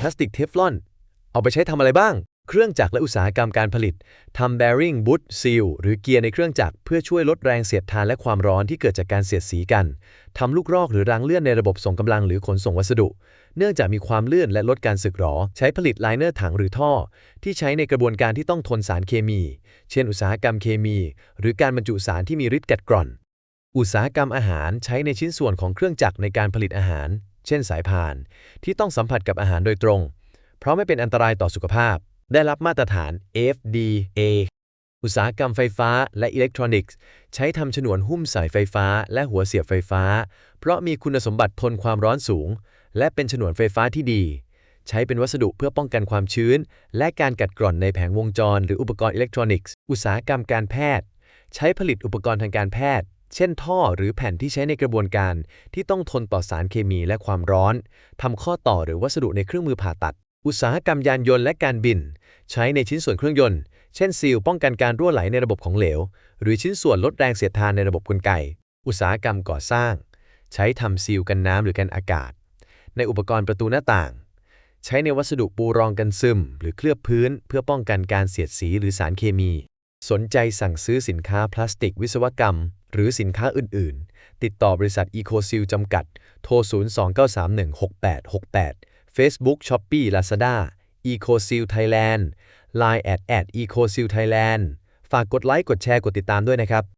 พลาสติกเทฟลอน เอาไปใช้ทำอะไรบ้าง เครื่องจักรและอุตสาหกรรมการผลิตทำแบริ่งบุตซีลหรือเกียร์ในเครื่องจักรเพื่อช่วยลดแรงเสียดทานและความร้อนที่เกิดจากการเสียดสีกันทำลูกรอกหรือรางเลื่อนในระบบส่งกำลังหรือขนส่งวัสดุ เนื่องจากมีความเลื่อนและลดการสึกหรอ ใช้ผลิตไลเนอร์ถังหรือท่อ ที่ใช้ในกระบวนการที่ต้องทนสารเคมี เช่น อุตสาหกรรมเคมี หรือการบรรจุสารที่มีฤทธิ์กัดกร่อน อุตสาหกรรมอาหารใช้ในชิ้นส่วนของเครื่องจักรในการผลิตอาหาร เช่นสายพาน ที่ต้องสัมผัสกับอาหารโดยตรง เพราะไม่เป็นอันตรายต่อสุขภาพ ได้รับมาตรฐาน FDA อุตสาหกรรมไฟฟ้าและอิเล็กทรอนิกส์ ใช้ทำฉนวนหุ้มสายไฟฟ้า และหัวเสียบไฟฟ้า เพราะมีคุณสมบัติทนความร้อนสูง และเป็นฉนวนไฟฟ้าที่ดี ใช้เป็นวัสดุเพื่อป้องกันความชื้น และการกัดกร่อนในแผงวงจร หรืออุปกรณ์อิเล็กทรอนิกส์ อุตสาหกรรมการแพทย์ ใช้ผลิตอุปกรณ์ทางการแพทย์ เช่นท่อหรือแผ่นที่ใช้ในกระบวนการที่ต้องทนต่อสารเคมีและความร้อน ทำข้อต่อหรือวัสดุในเครื่องมือผ่าตัด อุตสาหกรรมยานยนต์และการบิน ใช้ในชิ้นส่วนเครื่องยนต์ เช่นซีลป้องกันการรั่วไหลในระบบของเหลว หรือชิ้นส่วนลดแรงเสียดทานในระบบกลไก อุตสาหกรรมก่อสร้าง ใช้ทำซีลกันน้ำหรือกันอากาศ ในอุปกรณ์ประตูหน้าต่าง ใช้ในวัสดุปูรองกันซึม หรือเคลือบพื้น เพื่อป้องกันการเสียดสีหรือสารเคมี สนใจสั่งซื้อสินค้าพลาสติกวิศวกรรม หรือสินค้าอื่น ๆ ติดต่อบริษัท EcoSeal จำกัด โทร 029316868 Facebook Shopee Lazada EcoSeal Thailand Line at at EcoSeal Thailand ฝากกดไลค์ กดแชร์ กดติดตามด้วยนะครับ